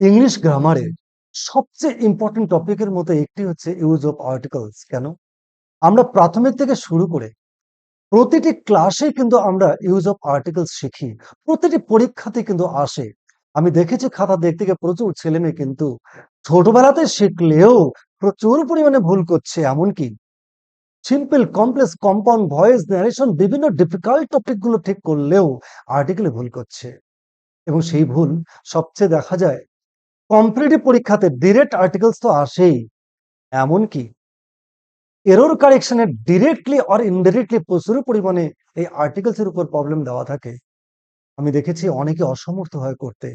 English গ্রামারের সবচেয়ে important টপিকের মধ্যে একটি হচ্ছে ইউজ অফ আর্টিকলস কেন? আমরা প্রাথমিক থেকে শুরু করে প্রতিটি ক্লাসে কিন্তু আমরা ইউজ অফ আর্টিকেলস শিখি। প্রতিটি পরীক্ষাতে কিন্তু আসে। আমি দেখেছি খাতা দেখতে গিয়ে প্রচুর ছেলে মেয়ে কিন্তু ছোটবেলাতে শিখলেও প্রচুর পরিমাণে ভুল করছে। এমনকি simple complex compound voice narration বিভিন্ন ডিফিকাল্ট টপিকগুলো ঠিক করলেও আর্টিকেলে ভুল করছে। এবং সেই ভুল সবচেয়ে দেখা যায় কম্পিটিটিভ পরীক্ষাতে ডিরেক্ট আর্টিকেলস তো আসেই। এমনকি এরর কারেকশনে ডিরেক্টলি অর ইনডিরেক্টলি প্রচুর পরিমাণে এই আর্টিকেলস এর উপর প্রবলেম দেওয়া থাকে। আমি দেখেছি অনেকে অসমর্থ হয় করতে।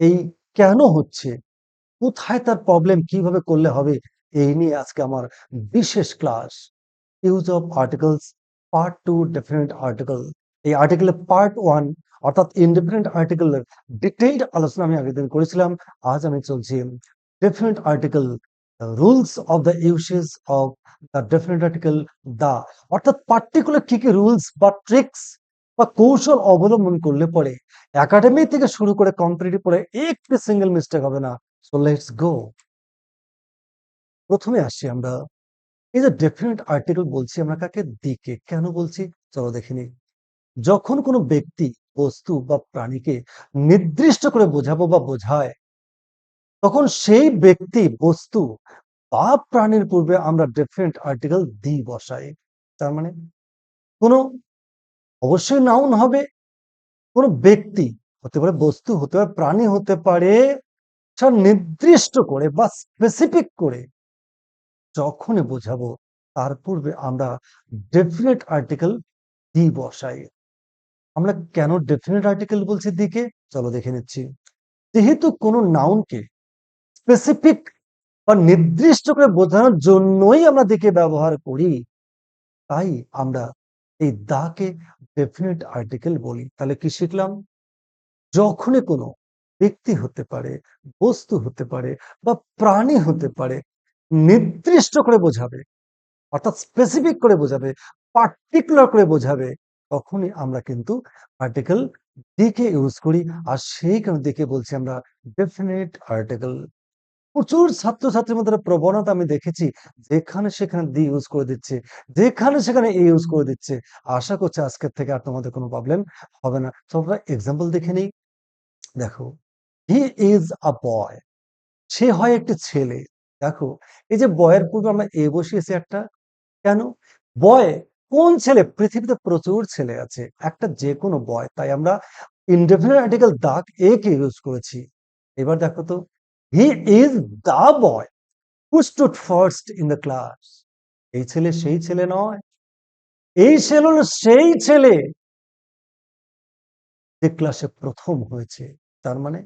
এই কেন হচ্ছে? কোথায় তার প্রবলেম কীভাবে করলে হবে? এই নিয়ে আজকে আমার বিশেষ class use of articles part two different article এই আর্টিকেলের পার্ট ওয়ান অর্থাৎ ইন্ডিপেন্ডেন্ট আর্টিকেলের ডিটেইলড আলোচনা আমি আগের দিন করেছিলাম, আজ আমি চলছি different article rules of the usage of the different article the অর্থাৎ পার্টিকুলার কি কি রুলস বা ট্রিক্স বা কৌশল অবলম্বন করলে পরে একাডেমি থেকে শুরু করে কম্পিটিটিভ পরে একটি সিঙ্গেল মিস্টেক হবে না। সো লেটস গো প্রথমে আসছি আমরা। এই যে ডেফিনেট আর্টিকেল বলছি আমরা কাকে? দিকে কেন বলছি? চলো দেখে নিই। যখন কোনো ব্যক্তি বস্তু বা প্রাণীকে নির্দিষ্ট করে বোঝাবো বা বোঝায়, তখন সেই ব্যক্তি বস্তু বা প্রাণীর পূর্বে আমরা ডেফিনেট আর্টিকেল দি বসাই। তার মানে কোনো, অবশ্যই নাউন হবে, কোনো ব্যক্তি হতে পারে বস্তু, হতে পারে প্রাণী, হতে পারে নির্দিষ্ট করে বা স্পেসিফিক করে যখনই বোঝাবো, তার পূর্বে আমরা ডেফিনেট আর্টিকেল দি বসাই। আমরা কেন ডেফিনেট আর্টিকেল বলছি দিকে চলো দেখে নিচ্ছি। যেহেতু কোনো নাউনকে স্পেসিফিক বা নির্দিষ্ট করে বোঝানোর জন্যই আমরা দিকে ব্যবহার করি, তাই আমরা এই দাকে ডেফিনেট আর্টিকেল বলি। তাহলে কি শিখলাম? যখনই কোনো ব্যক্তি হতে পারে, বস্তু হতে পারে বা প্রাণী হতে পারে, নির্দিষ্ট করে বোঝাবে, অর্থাৎ স্পেসিফিক করে বোঝাবে পার্টিকুলার করে বোঝাবে তখনই আমরা কিন্তু আর্টিকেল দিকে ইউজ করি। আর সেই কারণে দিকে বলছি আমরা ডেফিনেট আর্টিকেল প্রচুর ছাত্রছাত্রীর মধ্যে প্রবণতা আমি দেখেছি যেখানে সেখানে দি ইউজ করে দিচ্ছে যেখানে সেখানে এ ইউজ করে দিচ্ছে। আশা করছি আজকের থেকে আর তোমাদের কোনো প্রবলেম হবে না। তো আমরা এক্সাম্পল দেখে নিই। দেখো হি ইজ আ বয় সে হয় একটি ছেলে। দেখো এই যে বয়ের পূর্বে আমরা এ বসিয়েছি একটা। কেন? বয় কোন ছেলে? পৃথিবীতে প্রচুর ছেলে আছে। একটা যে কোনো বয় তাই আমরা ইনডেফিনিট আর্টিকেল দাগ এ কে ইউজ করেছি। এবার দেখো তো he is the boy who stood first in the class এই ছেলে সেই ছেলে নয়। এই ছেলে হলো সেই ছেলে যে ক্লাসে প্রথম হয়েছে। তার মানে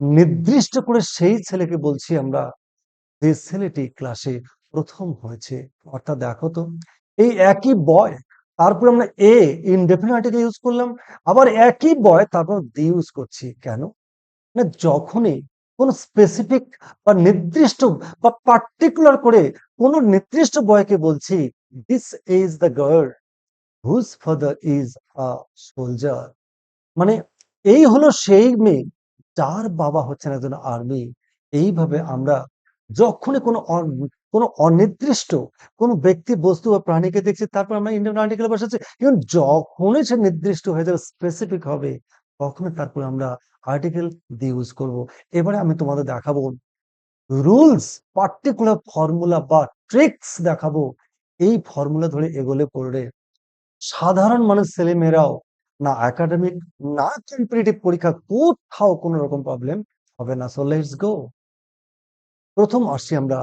নির্দিষ্ট করে সেই ছেলেকে বলছি আমরা যে ছেলেটি ক্লাসে প্রথম হয়েছে। অর্থাৎ দেখো তো এই একই বয় তারপর আমরা এ ইনডেফিনিট আর্টিকেল ইউজ করলাম, আবার একই বয় তারপর দি ইউজ করছি কেন? না যখনই কোন স্পেসিফিক বা নির্দিষ্ট বা পার্টিকুলার করে কোন নির্দিষ্ট বয়কে বলছি this is the girl whose father is a soldier মানে এই হলো সেই মেয়ে, যার বাবা হচ্ছেন একজন আর্মি এইভাবে আমরা যখনই কোনো কোনো অনির্দিষ্ট কোনো ব্যক্তি, বস্তু বা প্রাণীকে দেখছি, তারপর আমরা ইন্ডিয়ান আর্টিকেল বসাচ্ছি। কিন্তু যখনই সে নির্দিষ্ট হয়ে যাবে স্পেসিফিক হবে, তখনই তারপর আমরা আর্টিকেল দিয়ে ইউজ করব। এবারে আমি তোমাদের দেখাবো রুলস পার্টিকুলার ফর্মুলা বা ট্রিক্স দেখাবো। এই ফর্মুলা ধরে এগোলে পড়লে সাধারণ মানুষ, ছেলেমেয়েরাও না একাডেমিক না কম্পিটিটিভ পরীক্ষা কোথাও কোনো রকম প্রবলেম হবে না। সো লেটস গো প্রথম আসছি আমরা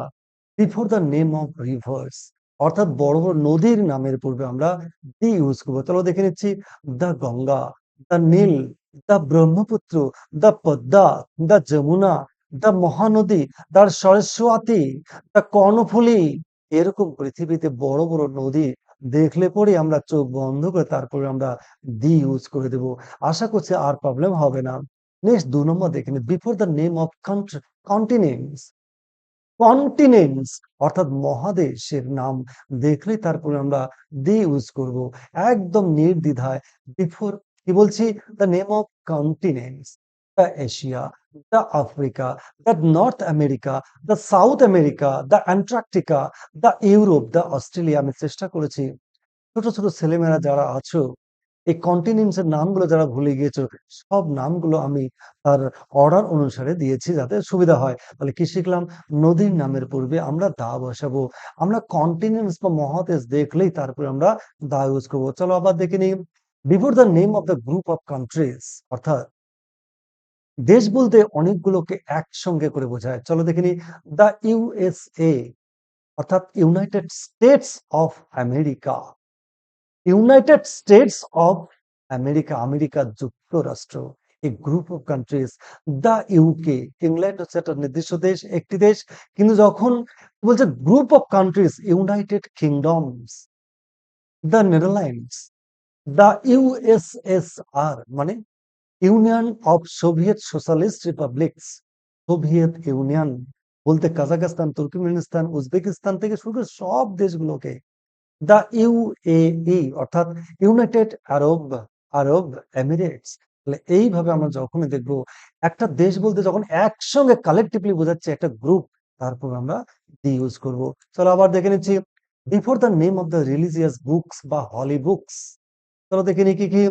before the name of rivers অর্থাৎ বড় বড় নদীর নামের পূর্বে আমরা দি ইউজ করব। চলো দেখে নিচ্ছি the Ganga the Nile the Brahmaputra the Padma the Yamuna the Mahanadi the Saraswati the Karnaphuli. এরকম পৃথিবীতে বড় বড় নদী দেখলে পরে আমরা চোখ বন্ধ করে তারপরে আমরা দি ইউজ করে দেব। আশা করছি আর প্রবলেম হবে না। নেক্সট দু নম্বর দেখে before the name of continents continents অর্থাৎ মহাদেশের নাম দেখলেই তারপরে আমরা দি ইউজ করব। একদম নির্দ্বিধায় বিফোর কি বলছি? The name of continents the Asia, the Africa, the North America, the South America, the Antarctica, the Europe, the Australia আমি চেষ্টা করেছি। ছোট, ছোট ছেলেমেয়েরা যারা আছো এই কন্টিনেন্টস এর নামগুলো যারা ভুলে গিয়েছো, সব নামগুলো আমি তার অর্ডার অনুসারে দিয়েছি যাতে সুবিধা হয়। তাহলে কি শিখলাম? নদীর নামের পূর্বে আমরা দা বসাবো। আমরা কন্টিনেন্টস বা মহাদেশ দেখলেই তারপরে আমরা দা ইউজ করব চলো আবার দেখে নিই। Before the name of the group of countries অর্থাৎ দেশ বলতে অনেকগুলোকে একসঙ্গে করে বোঝায়। চলো দেখে নিই। দ্য ইউএসএ অর্থাৎ United States of America. United States of America, America যুক্তরাষ্ট্র। A group of countries the UK England হচ্ছে একটা নির্দিষ্ট দেশ, একটি দেশ। কিন্তু যখন বলছে group of countries United Kingdoms, the Netherlands, the USSR মানে Union of Soviet Socialist Republics, Soviet Union বলতে কাজাখস্তান, তুর্কমেনিস্তান, উজবেকিস্তান থেকে শুরু করে সব দেশগুলোকে দ্য ইউএই অর্থাৎ ইউনাইটেড আরব আরব এমিরেটস তাহলে এইভাবে আমরা যখনই দেখব, একটা দেশ বলতে যখন একসঙ্গে কালেকটিভলি বোঝাচ্ছে একটা গ্রুপ তারপর আমরা দি ইউজ করব। চলো আবার দেখে নিচ্ছি। Before the name of the religious books বা হলি বুকস চলো দেখে নি কি কি।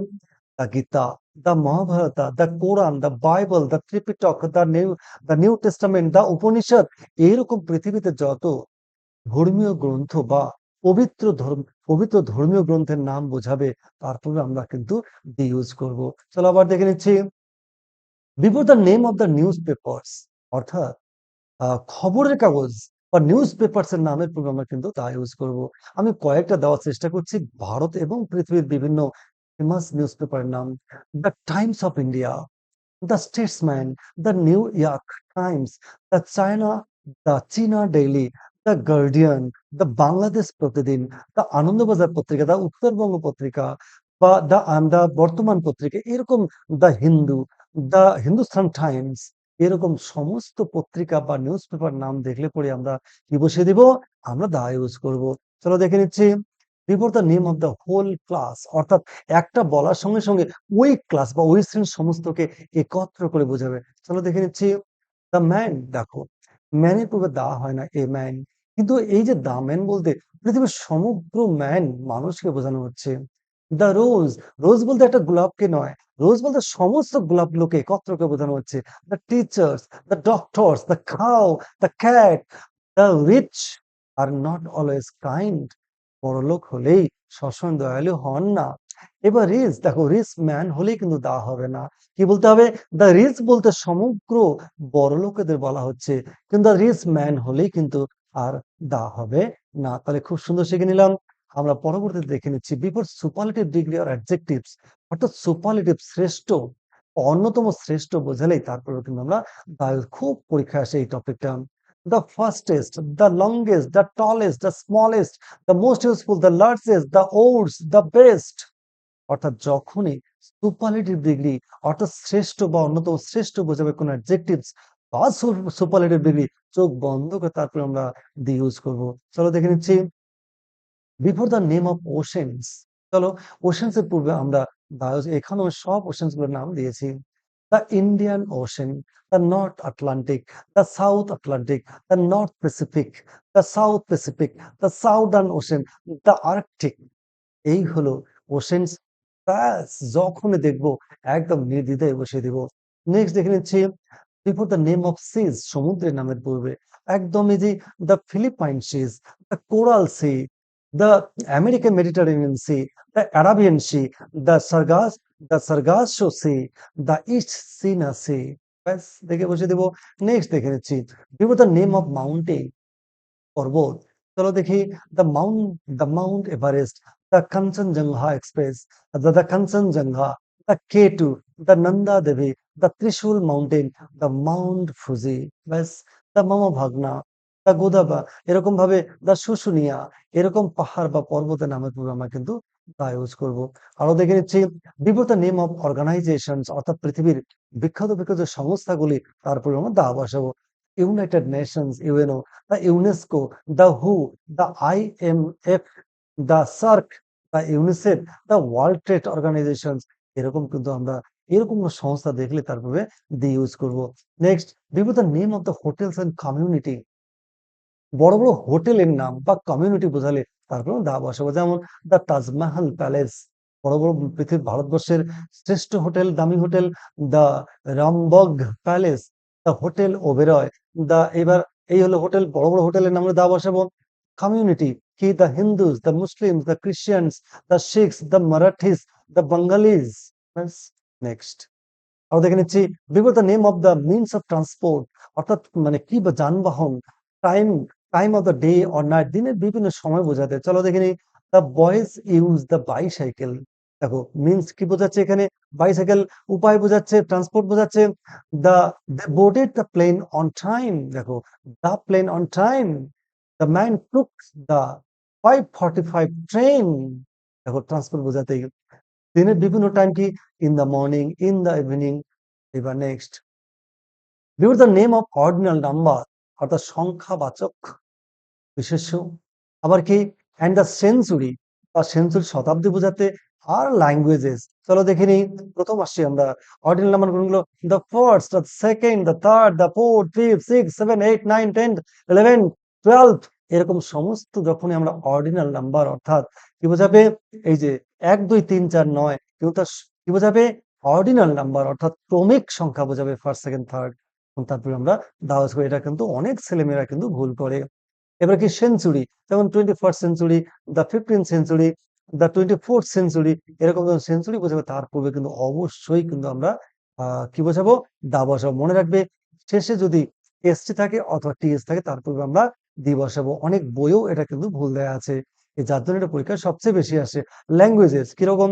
The Gita the Mahabharata the Quran the Bible the Tripitaka the New the New Testament the Upanishad এইরকম পৃথিবীতে যত ধর্মীয় গ্রন্থ বা পবিত্র ধর্ম, পবিত্র ধর্মীয় গ্রন্থের নাম বোঝাবে, তারপরে আমরা কিন্তু দি ইউজ করব। চলো আবার দেখে নিচ্ছি। Before the name of the newspapers অর্থাৎ খবরের কাগজ বা নিউজ পেপার্স এর নামের পূর্বে আমরা কিন্তু তা ইউজ করব। আমি কয়েকটা দেওয়ার চেষ্টা করছি, ভারত এবং পৃথিবীর বিভিন্ন ফেমাস নিউজ পেপারের নাম। The Times of India the Statesman the New York Times the China the China Daily the Guardian the Bangladesh Pratidin the Anandabazar পত্রিকা দ্য উত্তরবঙ্গ পত্রিকা বা দ্য দ্য বর্তমান পত্রিকা এরকম the Hindu the Hindustan Times এরকম সমস্ত পত্রিকা বা নিউজ পেপার নাম দেখলে পরে আমরা কি বসিয়ে দিব? আমরা দা ইউজ করব। চলো দেখে নিচ্ছি। Before the name of the whole class অর্থাৎ একটা বলার সঙ্গে সঙ্গে ওই ক্লাস বা ওই শ্রেণির সমস্তকে একত্র করে বোঝাবে। চলো দেখে নিচ্ছি। দ্য ম্যান দেখো ম্যানের পূর্বে দা হয় না, এ ম্যান। কিন্তু এই যে দা ম্যান বলতে, পৃথিবীর সমগ্র ম্যান মানুষকে বোঝানো হচ্ছে। দ্য রোজ রোজ বলতে একটা গোলাপকে নয়, রোজ বলতে সমস্ত গোলাপগুলোকে একত্রকে বোঝানো হচ্ছে। The teachers the doctors the cow the cat the rich are not always kind. বড়লোক হলেই সবসময় দয়ালু হন না। এবার রিচ দেখো রিচ ম্যান হলেই কিন্তু দা হবে না। কি বলতে হবে? দ্য রিচ বলতে সমগ্র বড় লোকেদের বলা হচ্ছে, কিন্তু দ্য রিচ ম্যান হলেই কিন্তু আর দা হবে না। তাহলে খুব সুন্দর শিখে নিলাম। আমরা পরবর্তীতে দেখে নিচ্ছি বিফোর সুপারলেটিভ ডিগ্রি আর অ্যাডজেক্টিভস অর্থাৎ সুপারলেটিভ শ্রেষ্ঠ, অন্যতম শ্রেষ্ঠ বোঝালেই তারপরে কিন্তু আমরা দা- খুব পরীক্ষায় আসে এই টপিকটা the fastest the longest the tallest the smallest the most useful the largest the oldest the best. অর্থাৎ যখনই সুপারলেটিভ ডিগ্রি অর্থাৎ শ্রেষ্ঠ বা অন্যতম শ্রেষ্ঠ বোঝাবে কোন অ্যাডজেক্টিভস সুপারলেটিভ ডিগ্রি চোখ বন্ধ করে তারপরে আমরা দি ইউজ করব। চলো দেখে নিচ্ছি। Before the name of oceans চলো ওশেন্স এর পূর্বে আমরা এখানেও সব ওশেন্সগুলোর নাম দিয়েছি। The Indian Ocean the North Atlantic the South Atlantic the North Pacific the South Pacific the Southern Ocean the Arctic এই হলো ওশেন্স ব্যাস, যখনই দেখব, একদম নির্দ্বিধায় বসিয়ে দিব। নেক্সট দেখে নিচ্ছি before the name of seas সমুদ্রের নামের পূর্বে, একদম easy the Philippine seas the Coral Sea the American Mediterranean Sea the Arabian Sea the Sargas the Sargasso Sea the East China Sea ব্যাস, দেখে বসে দেবো। নেক্সট দেখে নিচ্ছি before the name of mountain পর্বত, চলো দেখি the mount the Mount Everest Kanchenjunga express the the Kanchenjunga the K two the Nanda Devi the Trishul mountain the Mount Fuji ব্যাস দ্য মামা ভাগনা দ্য গোদাবা এরকম ভাবে দ্য শুশুনিয়া এরকম পাহাড় বা পর্বতের নামের পূর্বে আমরা কিন্তু তা ইউজ করব আরও দেখে নিচ্ছি বিফোর নেম অফ অর্গানাইজেশন অর্থাৎ পৃথিবীর বিখ্যাত বিখ্যাত সংস্থাগুলি তারপরে আমরা দা বসাবো United Nations UNO the UNESCO the who the IMF the SAARC, the UNICEF, the World Trade Organization এরকম কিন্তু আমরা এরকম সংস্থা দেখলে তারপরে দি ইউজ করব। নেক্সট বিভিন্ন name of the hotels and community বড় বড় হোটেলের নাম বা কমিউনিটি বোঝালে তারপরে দা বসাবো। যেমন দ্য তাজমহল প্যালেস, বড় বড় পৃথিবীর ভারতবর্ষের শ্রেষ্ঠ হোটেল, দামি hotel, the Rambagh Palace, the hotel Oberoi the এবার এই হলো হোটেল, বড় বড় হোটেলের নাম দা বসাবো। কমিউনিটি কি the Hindus the Muslims the Christians the Sikhs the Marathis the Bengalis next আমরা দেখে নিচ্ছি the name of the means of transport অর্থাৎ মানে কি বা যানবাহন time time of the day or night দিনের বিভিন্ন সময় বোঝাতে চলো দেখে নিই the boys use the bicycle দেখো মিনস কি বোঝাচ্ছে এখানে বাইসাইকেল উপায় বোঝাচ্ছে ট্রান্সপোর্ট বোঝাচ্ছে the they boarded the plane on time দেখো the plane on time the man took the five forty five train দেখো ট্রান্সপোর্ট বোঝাতে দিনের বিভিন্ন টাইম কি? In the morning in the evening এবার next before the name of ordinal number অর্থাৎ সংখ্যাবাচক বিশেষ্য। আবার কি? অ্যান্ড দ্য সেঞ্চুরি বা সেঞ্চুরি শতাব্দী বোঝাতে আর ল্যাঙ্গুয়েজেস চলো দেখে নিই, প্রথম আসছি আমরা। অর্ডিনাল নাম্বার কোনগুলো? The first the second the third the fourth six seven eight nine ten eleven twelve এরকম সমস্ত যখনই আমরা অর্ডিনাল নাম্বার অর্থাৎ কি বোঝাবে? এই যে এক, দুই, তিন, চার, নয় কিন্তু তার কি বোঝাবে? অর্ডিনাল নাম্বার অর্থাৎ ক্রমিক সংখ্যা বোঝাবে ফার্স্ট সেকেন্ড থার্ড তারপরে আমরা দাওয়াজ করি। এটা কিন্তু অনেক ছেলেমেয়েরা কিন্তু ভুল করে। এবার কি সেঞ্চুরি যেমন twenty first century the fifteen century the twenty fourth century এরকম যখন সেঞ্চুরি বোঝাবে, তার পূর্বে কিন্তু অবশ্যই কিন্তু আমরা কি বোঝাবো? দা বসাবো মনে রাখবে। শেষে যদি এসটি থাকে অথবা টিএস থাকে, তার পূর্বে আমরা দি বসাবো অনেক বইও এটা কিন্তু ভুল দেয়া আছে। যার জন্য এটা পরীক্ষায় সবচেয়ে বেশি আসে। ল্যাঙ্গুয়েজেস কীরকম?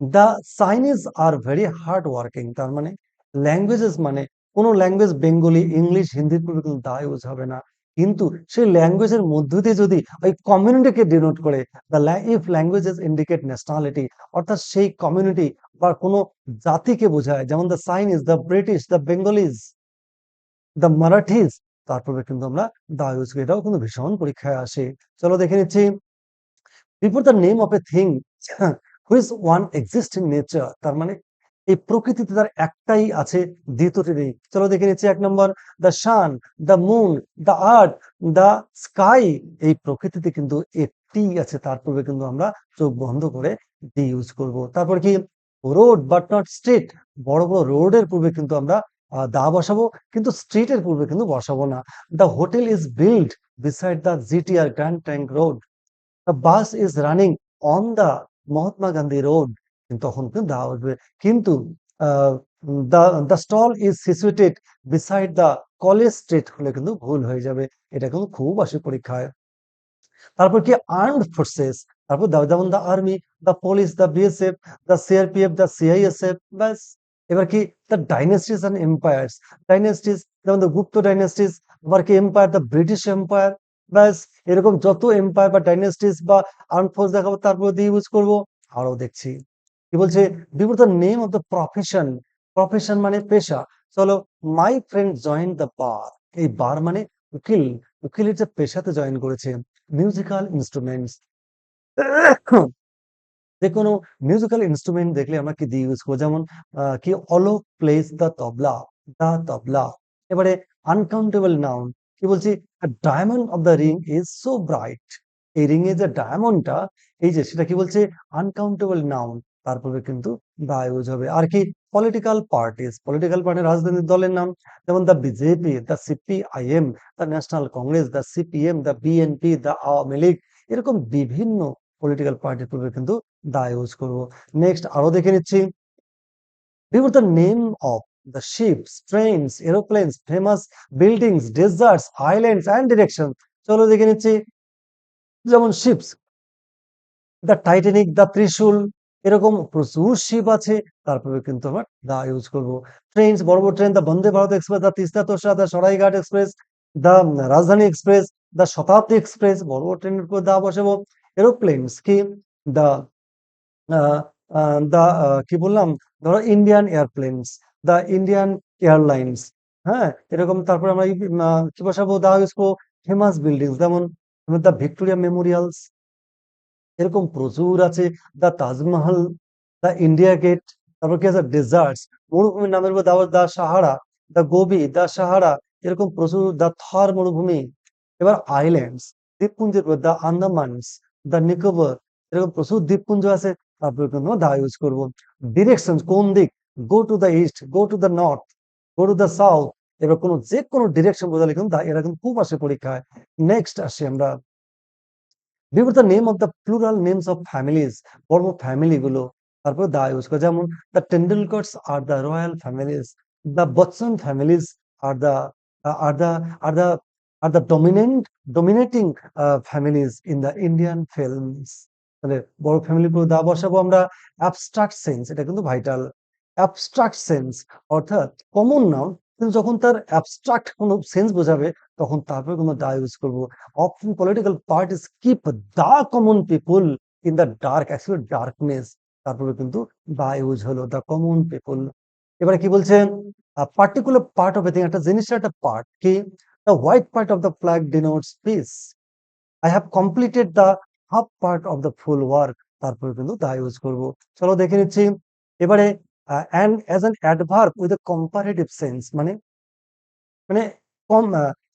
The Chinese are very hard working তার মানে ল্যাঙ্গুয়েজেস মানে কোন ল্যাঙ্গুয়েজ বেঙ্গলি, ইংলিশ হিন্দির পূর্বে কিন্তু দা ইউজ হবে না। কিন্তু সেই ল্যাঙ্গুয়েজের মধ্য দিয়ে যদি ওই কমিউনিটিকে ডিনোট করে the if languages indicate nationality অর্থাৎ সেই কমিউনিটি বা কোনো জাতিকে বোঝায়, যেমন the Chinese the British the Bengalis the Marathis তারপরে কিন্তু আমরা দা ইউজ করি এটাও কিন্তু ভীষণ পরীক্ষায় আসে। চলো দেখে নিচ্ছি। Before the name of a thing which one exist in nature তার মানে এই প্রকৃতিতে তার একটাই আছে দ্বিতীয়টি নেই। চলো দেখে নিচ্ছি এক নম্বর। The sun the moon the earth the sky এই প্রকৃতিতে কিন্তু একটি আছে, তার পূর্বে কিন্তু আমরা চোখ বন্ধ করে দি ইউজ করব। তারপর কি? রোড বাট নট স্ট্রিট বড় বড় রোডের পূর্বে কিন্তু আমরা দা বসাবো, কিন্তু স্ট্রিটের পূর্বে কিন্তু বসাবো না। The hotel is build beside the GTR Grand Trunk Road bus is running on the Mahatma Gandhi Road তখন কিন্তু দেওয়া আসবে কিন্তু the the stall is situated beside the College Street হলে কিন্তু ভুল হয়ে যাবে। এটা কিন্তু খুব আসে পরীক্ষায় তারপর কি? আর্মড ফোর্সেস তারপর যেমন the army the police the BSF the CRPF the CISF ব্যাস। এবার কি the dynasties and empires dynasties যেমন গুপ্ত ডাইনেস্টিস আবার কি এম্পায়ার দ্য ব্রিটিশ এম্পায়ার ব্যাস, এরকম যত এম্পায়ার বা ডাইনেস্টিস বা আর্ম ফোর্স দেখাবো, তারপর দিয়ে ইউজ করব, আরও দেখছি। কি বলছে? Before the name of the profession profession মানে পেশা। চলো my friend join the bar এই বার মানে উকিল। উকিলের যে পেশাতে জয়েন করেছে। মিউজিক্যাল ইনস্ট্রুমেন্টস যে কোনো মিউজিক্যাল ইনস্ট্রুমেন্ট দেখলে আমরা কি দিয়ে ইউজ করব। যেমন কি Alo plays the tabla the tabla. এবারে আনকাউন্টেবল নাউন কি বলছি? Diamond of the ring is so bright এই রিং এর যে ডায়মন্ডটা এই যে সেটা কি বলছে? আনকাউন্টেবল নাউন তারপরে কিন্তু দা ইউজ হবে। আর কি? পলিটিক্যাল পার্টিস পলিটিক্যাল পার্টি রাজনৈতিক দলের নাম। যেমন the BJP the CPIM the National Congress the CPM the BNP the Awami League এরকম বিভিন্ন পলিটিক্যাল পার্টির পূর্বে কিন্তু দা ইউজ করব নেক্সট আরও দেখে নিচ্ছি। Before the name of the ships trains aeroplanes famous buildings deserts islands and direction চলো দেখে নিচ্ছি। যেমন ships the Titanic the Trishul, এরকম প্রচুর শিপ আছে, তারপরে কিন্তু আমরা দা ইউজ করব। ট্রেনস বড় বড় train the Vande Bharat Express the Teesta Torsa the Saraighat Express the Rajdhani Express the Shatabdi express বড় বড় ট্রেনের উপর দা বসাবো। এরোপ্লেনস কি? দ্য দ্য কি বললাম? ধরো Indian airplanes the Indian Airlines হ্যাঁ? এরকম তারপর আমরা কি বসাবো? দা ইউজ করব ফেমাস বিল্ডিংস যেমন দ্য ভিক্টোরিয়া মেমোরিয়ালস এরকম প্রচুর আছে। The Taj Mahal the India Gate তারপর কি আছে? ডেজার্টস মরুভূমির নামের মধ্যে আবার the Sahara, the Gobi the Sahara, এরকম প্রচুর দা থর মরুভূমি। এবার আইল্যান্ডস দ্বীপপুঞ্জের দা আন্দামানস দা নিকোবর এরকম প্রচুর দ্বীপপুঞ্জ আছে। তারপরে কিন্তু দা ইউজ করব। ডিরেকশন কোন দিক? Go to the east go to the north go to the south এবার কোনো যে কোনো ডিরেকশন বোঝালে কিন্তু এরা কিন্তু খুব আসে পরীক্ষায়। নেক্সট আসি আমরা। বিভিন্ন the name of the plural names of families বড় ফ্যামিলি গুলো, তারপর দা ইউজ করে। যেমন the Tendulkars R the royal families the Bachchan families R the আর দ্য আর the R the dominant dominating families in the Indian films মানে বড় family পুরো দা বসাবো আমরা অ্যাবস্ট্রাক্ট সেন্স এটা কিন্তু ভাইটাল অ্যাবস্ট্রাক্ট সেন্স অর্থাৎ কমন নাউন কিন্তু যখন তার অ্যাবস্ট্রাক্ট কোনো সেন্স বোঝাবে, তখন তারপরে কোনো দা ইউজ করব। often political parties keep the common people in the dark actually darkness তারপরে কিন্তু দা ইউজ হলো দ্য কমন পিপল এবারে কি বলছে? পার্টিকুলার পার্ট অফ এথিং একটা জিনিসের একটা পার্ট কি? The white part of the flag denotes peace I have completed the half part of the full work তারপরে কিন্তু দা ইউজ করব। চলো দেখে নিচ্ছি। এবারে and as an adverb with a comparative sense মানে মানে কম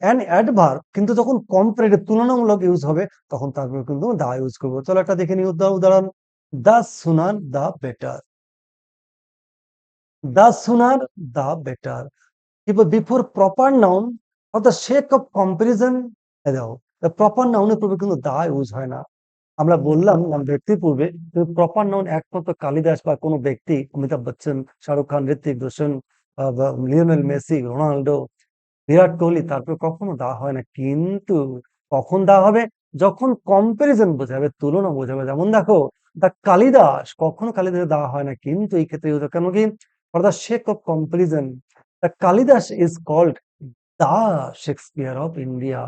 অ্যান অ্যাডভার্ব কিন্তু যখন কম্পারেটিভ তুলনামূলক ইউজ হবে, তখন তারপরে কিন্তু দা ইউজ করব। চলো একটা দেখে নিই উদাহরণ। The sooner the better sooner the better. এবার before proper noun or the sake of comparison দেখো প্রপার নাউনের পূর্বে কিন্তু দা ইউজ হয় না। আমরা বললাম ব্যক্তির পূর্বে প্রপার নাউন একমাত্র কালিদাস বা কোনো ব্যক্তি, Amitabh Bachchan, Shahrukh Khan Hrithik Roshan Lionel Messi, Ronaldo, Virat Kohli, তারপর কখনো দেওয়া হয় না। কিন্তু কখন দেওয়া হবে? যখন কম্পারিজন বোঝাবে, তুলনা বোঝাবে। যেমন দেখো দা কালিদাস, কখনো কালিদাস দেওয়া হয় না। কিন্তু এই ক্ষেত্রে কেন কি? For the sake of comparison the Kalidas is called the Shakespeare of India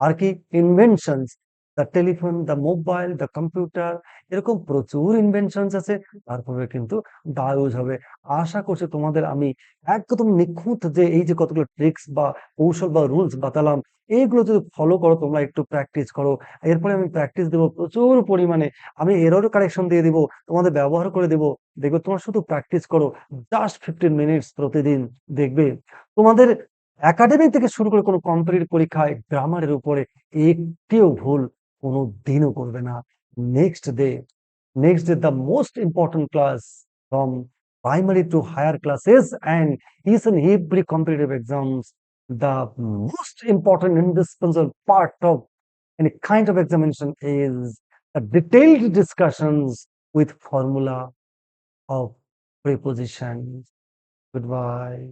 আর কি? Inventions the telephone the mobile the computer এরকম প্রচুর ইনভেনশনস আছে। তারপরে কিন্তু দা ইউজ হবে। আশা করছি তোমাদের আমি একদম নিখুঁত যে এই যে কতগুলো ট্রিক্স বা কৌশল বা রুলস বাতালাম, এইগুলো যদি ফলো করো, তোমরা একটু প্র্যাকটিস করো। এরপরে আমি প্র্যাকটিস দেবো প্রচুর পরিমাণে। আমি এরও কারেকশন দিয়ে দিব, তোমাদের ব্যবহার করে দেব। দেখবে তোমরা শুধু প্র্যাকটিস করো জাস্ট ফিফটিন মিনিটস প্রতিদিন দেখবে। তোমাদের একাডেমিক থেকে শুরু করে কোনো কম্পিটিটিভ পরীক্ষায় গ্রামারের উপরে একটিও ভুল কোনো দিনও করবে না next day next day the most important class from primary to higher classes and each and every competitive exams the most important indispensable part of any kind of examination is the detailed discussions with formula of prepositions goodbye